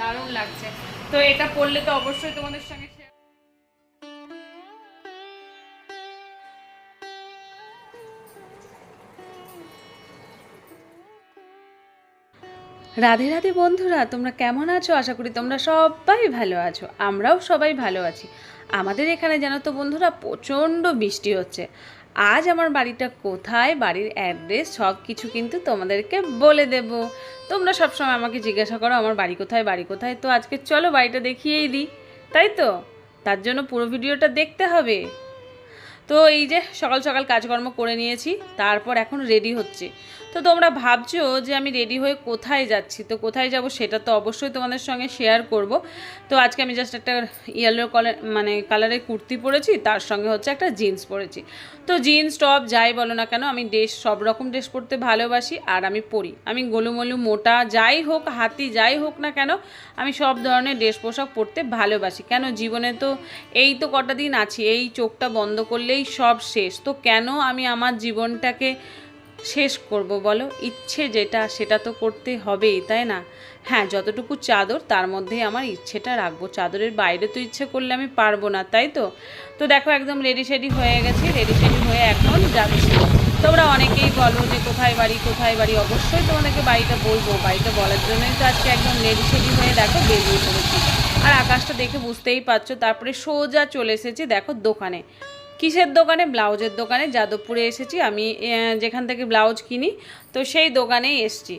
দারুণ লাগছে। তো এটা পড়লে তো অবশ্যই তোমাদের সঙ্গে রাধে রাধে বন্ধুরা, তোমরা কেমন আছো? আশা করি তোমরা সবাই ভালো আছো। আমরাও সবাই ভালো আছি। আমাদের এখানে জানো তো বন্ধুরা, প্রচণ্ড বৃষ্টি হচ্ছে। আজ আমার বাড়িটা কোথায়, বাড়ির অ্যাড্রেস সব কিছু কিন্তু তোমাদেরকে বলে দেব। তোমরা সবসময় আমাকে জিজ্ঞাসা করো, আমার বাড়ি কোথায় বাড়ি কোথায়? তো আজকে চলো বাড়িটা দেখিয়েই দিই। তাই তো? তার জন্য পুরো ভিডিওটা দেখতে হবে। তো এই যে সকাল সকাল কাজকর্ম করে নিয়েছি, তারপর এখন রেডি হচ্ছে। তো তোমরা ভাবছ যে আমি রেডি হয়ে কোথায় যাচ্ছি? তো কোথায় যাব সেটা তো অবশ্যই তোমাদের সঙ্গে শেয়ার করব। তো আজকে আমি জাস্ট একটা ইয়েলো কালার মানে কালারের কুর্তি পরেছি, তার সঙ্গে হচ্ছে একটা জিন্স পরেছি। তো জিন্স টপ যাই বলো না কেন, আমি ড্রেস সব রকম ড্রেস পরতে ভালোবাসি আর আমি পরি। আমি গোলুমলু মোটা যাই হোক, হাতি যাই হোক না কেন, আমি সব ধরনের ড্রেস পোশাক পরতে ভালোবাসি। কেন জীবনে তো এই তো কটা দিন আছি, এই চোখটা বন্ধ করলেই সব শেষ। তো কেন আমি আমার জীবনটাকে শেষ করব বলো? ইচ্ছে যেটা, সেটা তো করতে হবেই, তাই না? হ্যাঁ যতটুকু চাদর, তার মধ্যেই আমার ইচ্ছেটা রাখব। চাদরের বাইরে তো ইচ্ছে করলে আমি পারব না, তাই তো? তো দেখো, একদম রেডি সেডি হয়ে গেছে রেডি সেডি হয়ে এখন যাচ্ছি। তোমরা অনেকেই বলো যে কোথায় বাড়ি কোথায় বাড়ি? অবশ্যই তোমাদেরকে বাড়িটা বলব। বাড়িটা বলার জন্যই তো আজকে একদম রেডি সেডি হয়ে দেখো বেরিয়ে পড়েছি। আর আকাশটা দেখে বুঝতেই পারছ, তারপরে সোজা চলে এসেছি, দেখো দোকানে। কিসের দোকানে? ব্লাউজের দোকানে, যাদবপুরে এসেছি। আমি যেখান থেকে ব্লাউজ কিনি, তো সেই দোকানেই এসছি।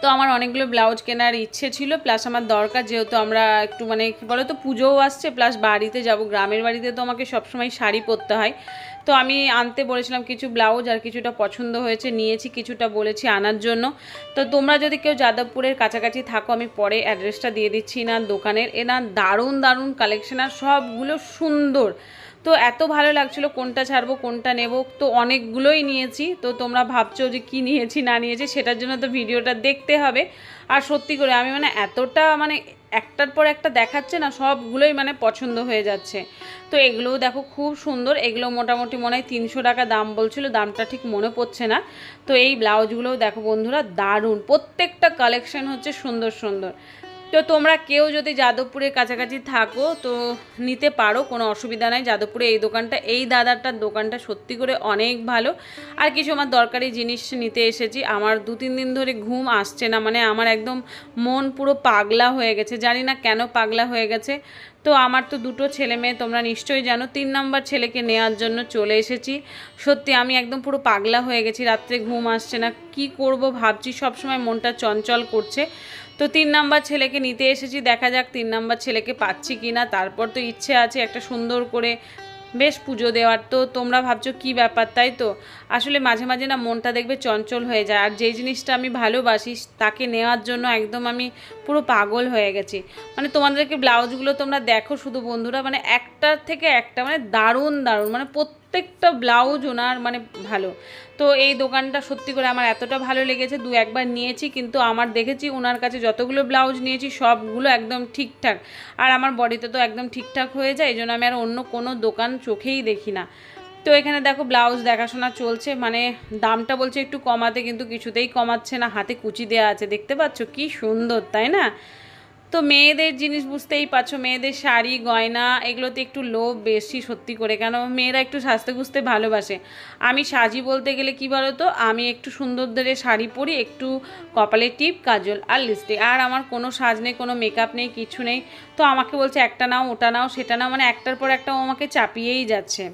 তো আমার অনেকগুলো ব্লাউজ কেনার ইচ্ছে ছিল, প্লাস আমার দরকার যেহেতু আমরা একটু মানে কী বলো তো পুজোও আসছে, প্লাস বাড়িতে যাব, গ্রামের বাড়িতে তো আমাকে সবসময় শাড়ি পরতে হয়। তো আমি আনতে বলেছিলাম কিছু ব্লাউজ, আর কিছুটা পছন্দ হয়েছে, নিয়েছি, কিছুটা বলেছি আনার জন্য। তো তোমরা যদি কেউ যাদবপুরের কাছাকাছি থাকো, আমি পরে অ্যাড্রেসটা দিয়ে দিচ্ছি। না দোকানের, এনার দারুণ দারুণ কালেকশন আর সবগুলো সুন্দর। তো এত ভালো লাগছিল কোনটা ছাড়বো, কোনটা নেব, তো অনেকগুলোই নিয়েছি। তো তোমরা ভাবছ যে কি নিয়েছি, না নিয়েছি, সেটার জন্য তো ভিডিওটা দেখতে হবে। আর সত্যি করে আমি মানে এতটা মানে একটার পর একটা দেখাচ্ছে না, সবগুলোই মানে পছন্দ হয়ে যাচ্ছে। তো এগুলোও দেখো খুব সুন্দর, এগুলো মোটামুটি মনে হয় তিনশো টাকা দাম বলছিল, দামটা ঠিক মনে পড়ছে না। তো এই ব্লাউজগুলোও দেখো বন্ধুরা, দারুণ, প্রত্যেকটা কালেকশন হচ্ছে সুন্দর সুন্দর। তো তোমরা কেউ যদি যাদবপুরের কাছাকাছি থাকো, তো নিতে পারো, কোনো অসুবিধা নাই। যাদবপুরে এই দোকানটা, এই দাদাটার দোকানটা সত্যি করে অনেক ভালো। আর কিছু আমার দরকারি জিনিস নিতে এসেছি। আমার দু তিন দিন ধরে ঘুম আসছে না মানে আমার একদম মন পুরো পাগলা হয়ে গেছে। জানি না কেন পাগলা হয়ে গেছে। তো আমার তো দুটো ছেলে মেয়ে, তোমরা নিশ্চয়ই জানো। তিন নম্বর ছেলেকে নেওয়ার জন্য চলে এসেছি। সত্যি আমি একদম পুরো পাগলা হয়ে গেছি। রাত্রে ঘুম আসছে না। কি করব ভাবছি, সবসময় মনটা চঞ্চল করছে। তো তিন নাম্বার ছেলেকে নিতে এসেছি, দেখা যাক তিন নাম্বার ছেলেকে পাচ্ছি কি না তারপর তো ইচ্ছে আছে একটা সুন্দর করে বেশ পুজো দেওয়ার। তো তোমরা ভাবছ কি ব্যাপার, তাই তো? আসলে মাঝে মাঝে না মনটা দেখবে চঞ্চল হয়ে যায়, আর যেই জিনিসটা আমি ভালোবাসি তাকে নেওয়ার জন্য একদম আমি পুরো পাগল হয়ে গেছি। মানে তোমাদেরকে ব্লাউজগুলো তোমরা দেখো শুধু বন্ধুরা মানে একটার থেকে একটা মানে দারুণ দারুণ মানে প্রত্যেকটা ব্লাউজ ওনার মানে ভালো। তো এই দোকানটা সত্যি করে আমার এতটা ভালো লেগেছে, দু একবার নিয়েছি কিন্তু আমার দেখেছি ওনার কাছে যতগুলো ব্লাউজ নিয়েছি সবগুলো একদম ঠিকঠাক। আর আমার বডিতে তো একদম ঠিকঠাক হয়ে যায়, এই জন্য আমি আর অন্য কোনো দোকান চোখেই দেখি না। তো এখানে দেখো ব্লাউজ দেখাশোনা চলছে মানে দামটা বলছে একটু কমাতে কিন্তু কিছুতেই কমাচ্ছে না, হাতে কুচি দেওয়া আছে, দেখতে পাচ্ছ কি সুন্দর, তাই না? তো মেয়েদের জিনিস বুঝতেই পারছ, মেয়েদের শাড়ি, গয়না, এগুলোতে একটু লোভ বেশি সত্যি করে, কেন মেয়েরা একটু সাজতে গুজতে ভালোবাসে। আমি সাজি বলতে গেলে কি বলো তো আমি একটু সুন্দর ধরে শাড়ি পরি, একটু কপালে টিপ, কাজল আর লিপস্টিক, আর আমার কোনো সাজ নেই, কোনো মেকআপ নেই, কিছু নেই। তো আমাকে বলছে, একটা নাও, ওটা নাও, সেটা নাও। মানে একটার পর একটা আমাকে চাপিয়েই যাচ্ছে।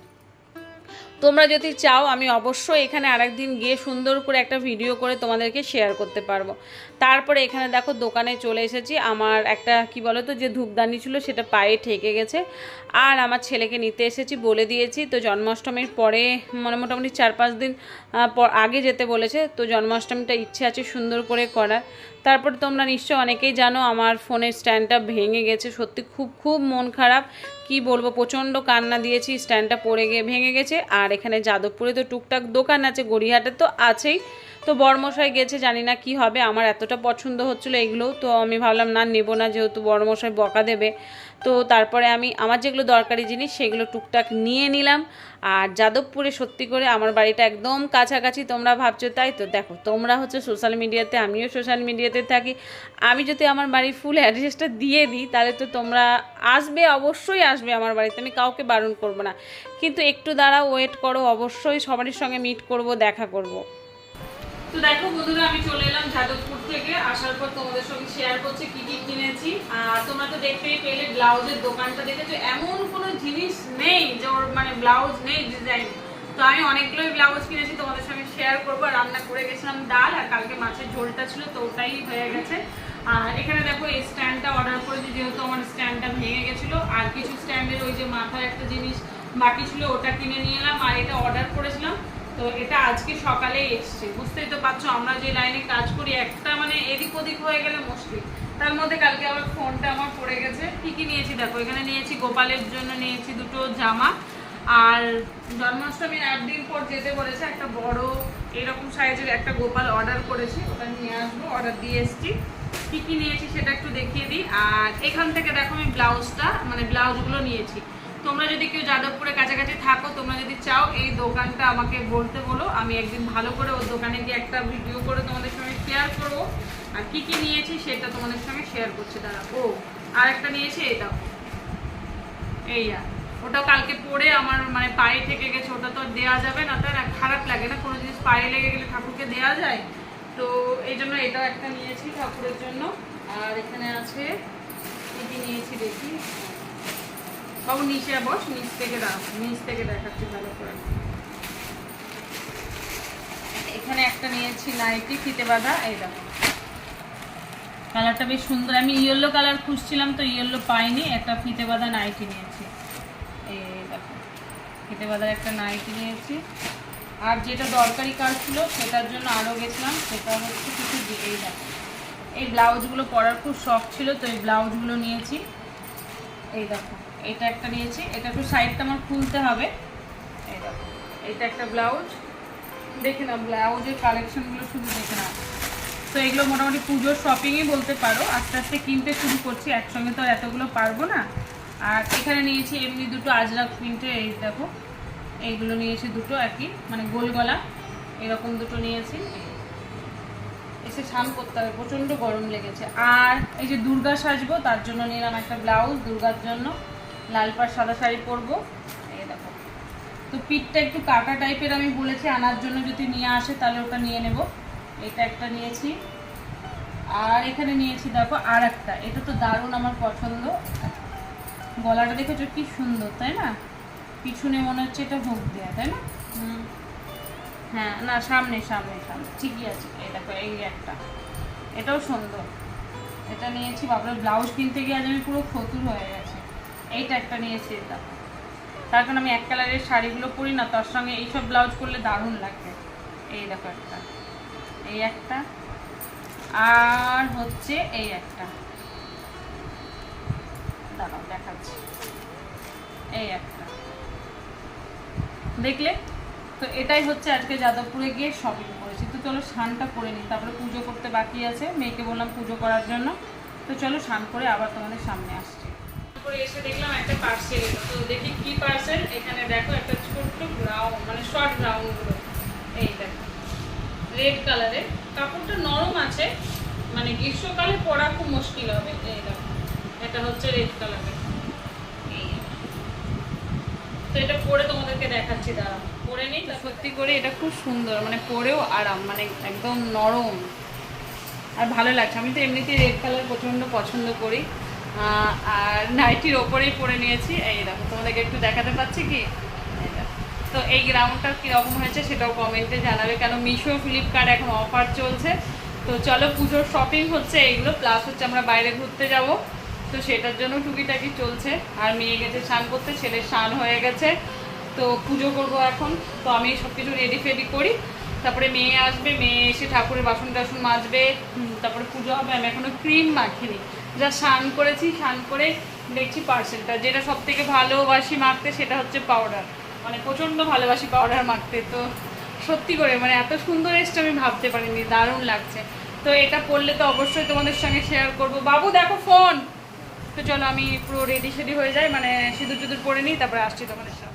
তোমরা যদি চাও, আমি অবশ্যই এখানে আরেকদিন গিয়ে সুন্দর করে একটা ভিডিও করে তোমাদেরকে শেয়ার করতে পারব। তারপরে এখানে দেখো দোকানে চলে এসেছি। আমার একটা, কি বলো তো যে ধূপদানি ছিল সেটা পায়ে ঠেকে গেছে। আর আমার ছেলেকে নিতে এসেছি বলে দিয়েছি। তো জন্মাষ্টমীর পরে মানে মোটামুটি চার পাঁচ দিন আগে যেতে বলেছে। তো জন্মাষ্টমীটা ইচ্ছে আছে সুন্দর করে করার। তারপর তোমরা নিশ্চয় অনেকেই জানো, আমার ফোনের স্ট্যান্ডটা ভেঙে গেছে। সত্যি খুব খুব মন খারাপ। কি বলব, প্রচণ্ড কান্না দিয়েছি, স্ট্যান্ডটা পড়ে গিয়ে ভেঙে গেছে। আর এখানে যাদবপুরে তো টুকটাক দোকান আছে, গড়িয়াহাটে তো আছেই। তো বড়মশাই গেছে, জানি না কি হবে, আমার এতটা পছন্দ হচ্ছিল এগুলো, তো আমি ভাবলাম না, নেব না, যেহেতু বড়মশাই বকা দেবে। তো তারপরে আমি আমার যেগুলো দরকারি জিনিস, সেগুলো টুকটাক নিয়ে নিলাম। আর যাদবপুরে সত্যি করে আমার বাড়িটা একদম কাছাকাছি, তোমরা ভাবছ তাই তো? দেখো, তোমরা হচ্ছে সোশ্যাল মিডিয়াতে আমিও সোশ্যাল মিডিয়াতে থাকি। আমি যদি আমার বাড়ির ফুল অ্যাড্রেসটা দিয়ে দিই, তাহলে তো তোমরা আসবে, অবশ্যই আসবে আমার বাড়িতে, আমি কাউকে বারণ করব না। কিন্তু একটু দাঁড়াও ওয়েট করো, অবশ্যই সবারই সঙ্গে মিট করব, দেখা করব। তো দেখো বন্ধুরা, আমি চলে এলাম যাদবপুর থেকে। আসার পর তোমাদের সঙ্গে শেয়ার করছি কি কি কিনেছি। আর তোমরা তো দেখতেই পেলে ব্লাউজের দোকানটা দেখেছ। এমন কোনো জিনিস নেই যে ওর মানে ব্লাউজ নেই ডিজাইন তো আমি অনেকগুলোই ব্লাউজ কিনেছি, তোমাদের সঙ্গে শেয়ার করব। রান্না করে গেছিলাম ডাল, আর কালকে মাছের ঝোলটা ছিল, তো ওটাই হয়ে গেছে। আর এখানে দেখো এই স্ট্যান্ডটা অর্ডার করেছি, যেহেতু আমার স্ট্যান্ডটা ভেঙে গেছিল। আর কিছু স্ট্যান্ডের ওই যে মাথার একটা জিনিস বাকি ছিল, ওটা কিনে নিয়ে এলাম। আর এটা অর্ডার করেছিলাম তো এটা আজকে সকালে এসছে। বুঝতেই তো পারছ, আমরা যে লাইনে কাজ করি, একটা মানে এদিক ওদিক হয়ে গেলে মুশকিল। তার মধ্যে কালকে আবার ফোনটা আমার পড়ে গেছে। কি কি নিয়েছি দেখো, এখানে নিয়েছি গোপালের জন্য নিয়েছি দুটো জামা। আর জন্মাষ্টমীর একদিন পর যেতে বলেছে, একটা বড় এরকম সাইজের একটা গোপাল অর্ডার করেছি। ওটা নিয়ে আসব অর্ডার দিয়ে এসছি। কী কী নিয়েছি সেটা একটু দেখিয়ে দিই। আর এখান থেকে দেখো আমি ব্লাউজটা মানে ব্লাউজগুলো নিয়েছি। তোমরা যদি কেউ যাদবপুরে কাছাকাছি থাকো, তোমরা যদি চাও, এই দোকানটা আমাকে বলতে বলো। আমি একদিন ভালো করে ওর দোকানে গিয়ে একটা ভিডিও করে তোমাদের সঙ্গে শেয়ার করব। আর কি কি নিয়েছি সেটা তোমাদের সঙ্গে শেয়ার করছি। দাঁড়া, ও আর একটা নিয়েছি এটা এই আর ওটাও কালকে পরে আমার মানে পায়ে থেকে গেছে, ওটা তো দেওয়া যাবে না তাই না খারাপ লাগে না, কোনো জিনিস পায়ে লেগে গেলে ঠাকুরকে দেওয়া যায়। তো এই জন্য এটাও একটা নিয়েছি ঠাকুরের জন্য। আর এখানে আছে, কি কি নিয়েছি দেখি? সব নিচে বস, নিচ থেকে নিচ থেকে দেখাচ্ছি ভালো করে। এখানে একটা নিয়েছি নাইটি, ফিতে বাঁধা, এই দেখো। কালারটা বেশ সুন্দর। আমি ইয়েলো কালার খুঁজছিলাম তো ইয়েলো পাইনি, একটা ফিতে বাঁধা নাইটি নিয়েছি। এই দেখো, ফিতে বাঁধার একটা নাইটি নিয়েছি। আর যেটা দরকারি কাজ ছিল, সেটার জন্য আরও গেছিলাম, সেটা হচ্ছে কিছু এই দেখো। এই ব্লাউজগুলো পরার খুব শখ ছিল, তো এই ব্লাউজগুলো নিয়েছি। এই দেখো, এটা একটা নিয়েছি, এটা একটু সাইডটা আমার খুলতে হবে। এই দেখো, এটা একটা ব্লাউজ দেখে নাও ব্লাউজের কালেকশনগুলো শুধু দেখে নাও। তো এগুলো মোটামুটি পুজোর শপিংই বলতে পারো, আস্তে আস্তে কিনতে শুরু করছি, একসঙ্গে তো এতগুলো পারব না। আর এখানে নিয়েছি এমনি দুটো আজরাক প্রিন্টে এই দেখো, এইগুলো নিয়েছি দুটো একই মানে গোল গলা, এরকম দুটো নিয়েছি। এসে স্নান করতে হবে, প্রচণ্ড গরম লেগেছে। আর এই যে দুর্গা সাজবো, তার জন্য নিলাম একটা ব্লাউজ দুর্গার জন্য। লাল পাড় সাদা শাড়ি পরবো। এই দেখো। তো পিঠটা একটু কাটা টাইপের আমি বলেছি, আনার জন্য যদি নিয়ে আসে তাহলে ওটা নিয়ে নেব। এটা একটা নিয়েছি। আর এখানে নিয়েছি দেখো আর একটা এটা তো দারুণ আমার পছন্দ। গলাটা দেখেছ কি সুন্দর, তাই না? পিছনে মনে হচ্ছে এটা হুক দেয়া, তাই না? হুম। হ্যাঁ না, সামনে সামনে সামনে। ঠিকই আছে, এই দেখো, এই একটা। এটাও সুন্দর। এটা নিয়েছি, বাপরে, ব্লাউজ কিনতে গিয়ে আজ আমি পুরো ফতুর হয়ে গেছে। এইটা একটা নিয়েছি এটা তার কারণ আমি এক কালারের শাড়িগুলো পরি না, তার সঙ্গে এইসব ব্লাউজ করলে দারুণ লাগবে এই দেখো একটা। এই একটা। আর হচ্ছে এই একটা। দাঁড়াও, দেখাচ্ছি। এই একটা। দেখলে? তো এটাই হচ্ছে আজকে যাদবপুরে গিয়ে শপিং করেছি। তো চলো স্নানটা করে নিই, তারপরে পুজো করতে বাকি আছে। মেয়েকে বললাম পুজো করার জন্য। তো চলো স্নান করে আবার তোমাদের সামনে আসছি। এসে দেখলাম একটা পার্সেল তো দেখি কি পার্সেল এখানে দেখো একটা ছোট্ট গ্রাউন্ড মানে শর্ট গ্রাউন্ডগুলো এই দেখো। রেড কালারের কাপড়টা নরম আছে। মানে গ্রীষ্মকালে পরা খুব মুশকিল হবে। এই দেখো। এটা হচ্ছে রেড কালারের তো এটা পরে তোমাদেরকে দেখাচ্ছি, দাঁড়াও। সত্যি করে এটা খুব সুন্দর মানে পরেও আরাম মানে একদম নরম। আর ভালো লাগছে, আমি তো এমনিতেই রেড কালার প্রচণ্ড পছন্দ করি। আর নাইটির ওপরেই পরে নিয়েছি। এই দেখো, তোমাদেরকে একটু দেখাতে পাচ্ছি কি? তো এই গ্রাউন্ডটা কীরকম হয়েছে সেটাও কমেন্টে জানাবে, কেন মিশো ফ্লিপকার্ট এখন অফার চলছে। তো চলো, পুজোর শপিং হচ্ছে এইগুলো প্লাস হচ্ছে আমরা বাইরে ঘুরতে যাব। তো সেটার জন্য টুকিটাকি চলছে। আর মেয়ে গেছে স্নান করতে, ছেলের স্নান হয়ে গেছে। তো পুজো করব এখন। তো আমি সব কিছু রেডি ফেডি করি। তারপরে মেয়ে আসবে, মেয়ে এসে ঠাকুরের বাসন টাসন মাজবে। তারপরে পুজো হবে। আমি এখনও ক্রিম মাখিনি। যা স্নান করেছি, স্নান করে দেখছি পার্সেলটা যেটা সব থেকে ভালোবাসি মাখতে সেটা হচ্ছে পাউডার মানে প্রচণ্ড ভালোবাসি পাউডার মাখতে। তো সত্যি করে মানে এত সুন্দর এসছে আমি ভাবতে পারিনি। দারুণ লাগছে। তো এটা পড়লে তো অবশ্যই তোমাদের সঙ্গে শেয়ার করব। বাবু, দেখো ফোন তো চলো, আমি পুরো রেডি সেডি হয়ে যাই। মানে সিঁদুর টুদুর পরে নিই, তারপরে আসছি তোমাদের সামনে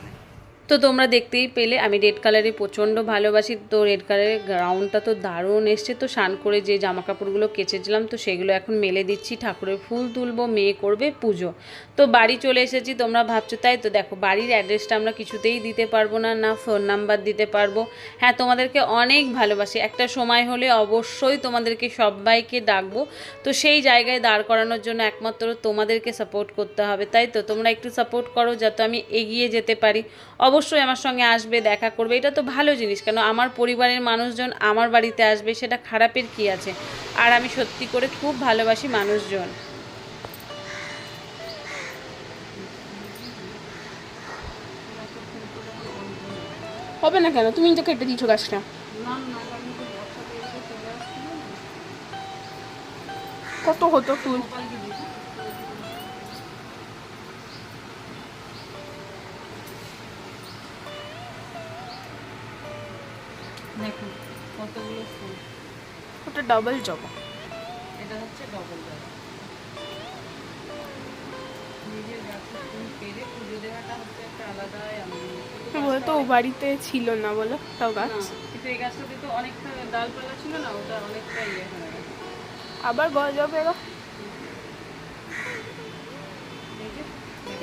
তো তোমরা দেখতেই পেলে, আমি রেড কালারে প্রচণ্ড ভালোবাসি। তো রেড কালারের গ্রাউন্ডটা তো দারুণ এসছে। তো স্নান করে যে জামা কাপড়গুলো কেচেছিলাম, তো সেগুলো এখন মেলে দিচ্ছি। ঠাকুরের ফুল তুলবো, মেয়ে করবে পুজো। তো বাড়ি চলে এসেছি, তোমরা ভাবছ, তাই তো দেখো, বাড়ির অ্যাড্রেসটা আমরা কিছুতেই দিতে পারব না না ফোন নাম্বার দিতে পারব। হ্যাঁ তোমাদেরকে অনেক ভালোবাসি। একটা সময় হলে অবশ্যই তোমাদেরকে সবাইকে ডাকবো। তো সেই জায়গায় দাঁড় করানোর জন্য একমাত্র তোমাদেরকে সাপোর্ট করতে হবে, তাই তো? তোমরা একটু সাপোর্ট করো, যাতে আমি এগিয়ে যেতে পারি। অবশ্যই আমার সঙ্গে আসবে দেখা করবে। এটা তো ভালো জিনিস কেন আমার পরিবারের মানুষজন আমার বাড়িতে আসবে সেটা খারাপের কি আছে? আর আমি সত্যি করে খুব ভালোবাসি মানুষজন। হবে না কেন? তুমি তো কেটে দিচ্ছ গাছটা কত হতো ফুল? ওটা ডাবল জবা এটা হচ্ছে ডবল বলতো ও বাড়িতে ছিল না বলো তাও গাছ। কিন্তু এই গাছটাতে তো অনেকটা ডালপালা ছিল না ওটা অনেকটা ইয়ে হয়ে গেছে। আবার গজাবে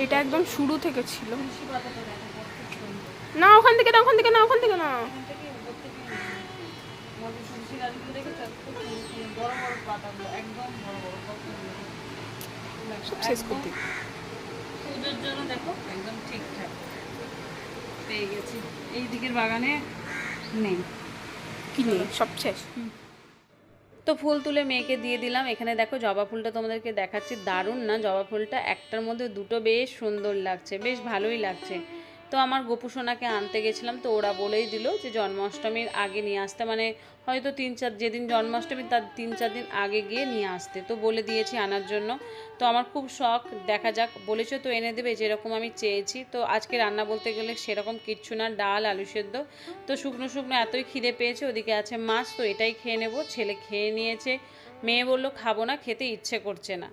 এটা একদম শুরু থেকে ছিল। না ওখান থেকে না ওখান থেকে না ওখান থেকে না এখান থেকে উপর থেকে আমাদের তুলসী গাছগুলো দেখেছ কত সুন্দর, বড় বড় পাতাগুলো একদম বড় বড় কত সব শেষ করতে পুজোর জন্য দেখো একদম ঠিকঠাক। পেয়ে গেছি। এই দিকের বাগানে নেই। কি নেই? সব শেষ তো ফুল তুলে মেয়েকে দিয়ে দিলাম। এখানে দেখো জবা ফুলটা তোমাদেরকে দেখাচ্ছি। দারুণ না? জবা ফুলটা একটার মধ্যে দুটো বেশ সুন্দর লাগছে। বেশ ভালোই লাগছে। তো আমার গোপু সোনাকে আনতে গেছিলাম, তো ওরা বলেই দিল যে জন্মাষ্টমীর আগে নিয়ে আসতে মানে হয়তো তিন চার, যেদিন জন্মাষ্টমী তার তিন চার দিন আগে গিয়ে নিয়ে আসতে, তো বলে দিয়েছি আনার জন্য। তো আমার খুব শখ, দেখা যাক, বলেছ তো এনে দেবে, যেরকম আমি চেয়েছি। তো আজকে রান্না বলতে গেলে সেরকম কিচ্ছু না, ডাল, আলু সেদ্ধ। তো শুকনো শুকনো এতই খিদে পেয়েছে, ওদিকে আছে মাছ, তো এটাই খেয়ে নেব, ছেলে খেয়ে নিয়েছে। মেয়ে বলল, খাব না, খেতে ইচ্ছে করছে না।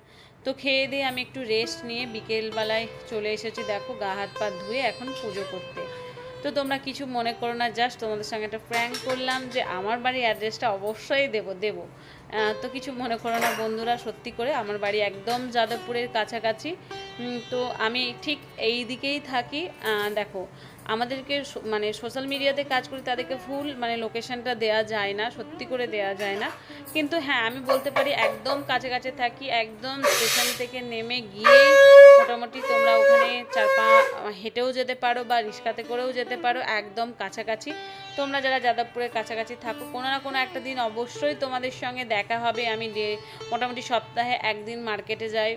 তো খেয়ে দিয়ে আমি একটু রেস্ট নিয়ে বিকেলবেলায় চলে এসেছি, দেখো, গা হাত পা ধুয়ে এখন পুজো করতে। তো তোমরা কিছু মনে করো না জাস্ট তোমাদের সঙ্গে একটা প্র্যাঙ্ক করলাম যে, আমার বাড়ির অ্যাড্রেসটা অবশ্যই দেবো দেবো। তো কিছু মনে করো না, বন্ধুরা, সত্যি করে, আমার বাড়ি একদম যাদবপুরের কাছাকাছি। তো আমি ঠিক এই দিকেই থাকি। দেখো আমাদেরকে মানে সোশ্যাল মিডিয়াতে কাজ করি, তাদেরকে ফুল মানে লোকেশানটা দেয়া যায় না, সত্যি করে দেয়া যায় না। কিন্তু হ্যাঁ আমি বলতে পারি একদম কাছে কাছে থাকি, একদম স্টেশন থেকে নেমে গিয়ে মোটামুটি তোমরা ওখানে চার পা, হেঁটেও যেতে পারো বা রিক্সাতে করেও যেতে পারো, একদম কাছাকাছি। তোমরা যারা যাদবপুরের কাছাকাছি থাকো, কোনো না কোনো একটা দিন অবশ্যই তোমাদের সঙ্গে দেখা হবে। আমি মোটামুটি সপ্তাহে একদিন মার্কেটে যাই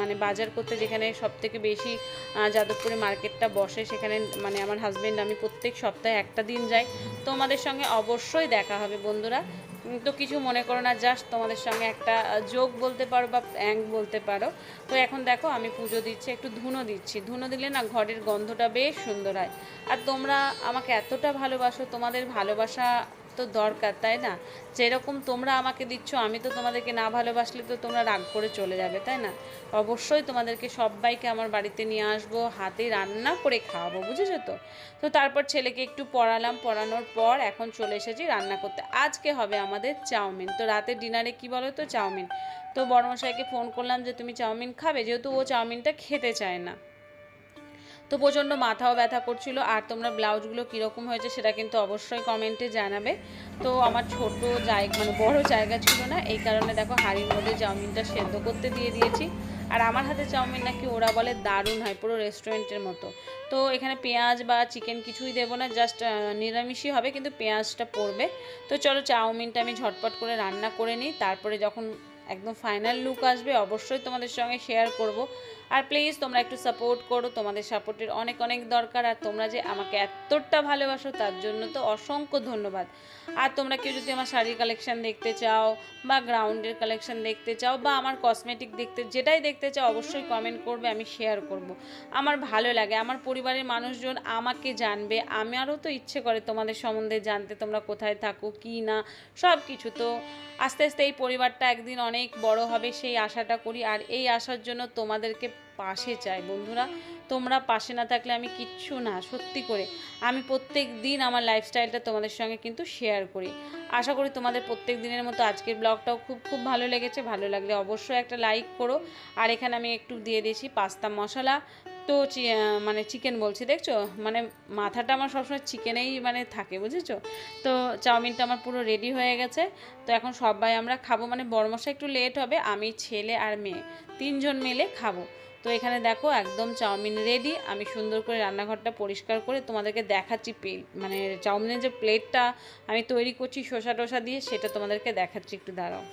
মানে বাজার করতে যেখানে সব থেকে বেশি যাদবপুরে মার্কেটটা বসে, সেখানে মানে আমার হাজব্যান্ড আমি প্রত্যেক সপ্তাহে একটা দিন যাই। তোমাদের সঙ্গে অবশ্যই দেখা হবে বন্ধুরা। তো কিছু মনে করো না জাস্ট তোমাদের সঙ্গে একটা যোগ বলতে পারো বা অ্যাং বলতে পারো। তো এখন দেখো, আমি পুজো দিচ্ছি, একটু ধুনো দিচ্ছি। ধুনো দিলে না ঘরের গন্ধটা বেশ সুন্দর হয়। আর তোমরা আমাকে এতটা ভালোবাসো, তোমাদের ভালোবাসা তো দরকার, তাই না? যেরকম তোমরা আমাকে দিচ্ছ, আমি তো তোমাদেরকে না ভালোবাসলে তো তোমরা রাগ করে চলে যাবে, তাই না? অবশ্যই তোমাদেরকে সবাইকে আমার বাড়িতে নিয়ে আসব, হাতে রান্না করে খাওয়াবো, বুঝেছ তো? তো তারপর ছেলেকে একটু পড়ালাম, পড়ানোর পর এখন চলে এসেছি রান্না করতে। আজকে হবে আমাদের চাউমিন। তো রাতের ডিনারে কি বলো তো? চাউমিন। তো বড়মশাইকে ফোন করলাম যে, তুমি চাউমিন খাবে? যেহেতু ও চাউমিনটা খেতে চায় না। তো প্রচণ্ড মাথাও ব্যথা করছিল। আর তোমরা ব্লাউজগুলো কীরকম হয়েছে সেটা কিন্তু অবশ্যই কমেন্টে জানাবে। তো আমার ছোট জায়গা মানে বড় জায়গা ছিল না, এই কারণে দেখো হাঁড়ির মধ্যে চাউমিনটা সেদ্ধ করতে দিয়ে দিয়েছি। আর আমার হাতে চাউমিন নাকি ওরা বলে দারুণ হয়, পুরো রেস্টুরেন্টের মতো। তো এখানে পেঁয়াজ বা চিকেন কিছুই দেবো না জাস্ট নিরামিষই হবে, কিন্তু পেঁয়াজটা পড়বে। তো চলো চাউমিনটা আমি ঝটপট করে রান্না করে নিই। তারপরে যখন একদম ফাইনাল লুক আসবে, অবশ্যই তোমাদের সঙ্গে শেয়ার করব। আর প্লিজ তোমরা একটু সাপোর্ট করো, তোমাদের সাপোর্টের অনেক অনেক দরকার। আর তোমরা যে আমাকে এতটা ভালোবাসো, তার জন্য তো অসংখ্য ধন্যবাদ। আর তোমরা কেউ যদি আমার শাড়ির কালেকশান দেখতে চাও, বা গ্রাউন্ডের কালেকশান দেখতে চাও, বা আমার কসমেটিক দেখতে, যেটাই দেখতে চাও, অবশ্যই কমেন্ট করবে, আমি শেয়ার করব। আমার ভালো লাগে, আমার পরিবারের মানুষজন আমাকে জানবে। আমারও তো ইচ্ছে করে তোমাদের সম্বন্ধে জানতে, তোমরা কোথায় থাকো, কি না সব কিছু তো আস্তে আস্তে এই পরিবারটা একদিন অনেক বড় হবে, সেই আশাটা করি। আর এই আশার জন্য তোমাদেরকে পাশে চাই বন্ধুরা, তোমরা পাশে না থাকলে আমি কিচ্ছু না, সত্যি করে। আমি প্রত্যেক দিন আমার লাইফস্টাইলটা তোমাদের সঙ্গে কিন্তু শেয়ার করি। আশা করি তোমাদের প্রত্যেক দিনের মতো আজকের ব্লগটাও খুব খুব ভালো লেগেছে। ভালো লাগলে অবশ্যই একটা লাইক করো। আর এখানে আমি একটু দিয়ে দিয়েছি পাস্তা মশলা। তো মানে চিকেন বলছি, দেখছ? মানে মাথাটা আমার সবসময় চিকেনেই মানে থাকে, বুঝেছ? তো চাউমিনটা আমার পুরো রেডি হয়ে গেছে। তো এখন সবাই আমরা খাব মানে বড় মশা একটু লেট হবে, আমি ছেলে আর মেয়ে, তিনজন মিলে খাব। তো এখানে দেখো, একদম চাউমিন রেডি আমি সুন্দর করে রান্নাঘরটা পরিষ্কার করে তোমাদেরকে দেখাচ্ছি মানে চাউমিনের যে প্লেটটা আমি তৈরি করছি শসা টসা দিয়ে, সেটা তোমাদেরকে দেখাচ্ছি, একটু দাঁড়াও।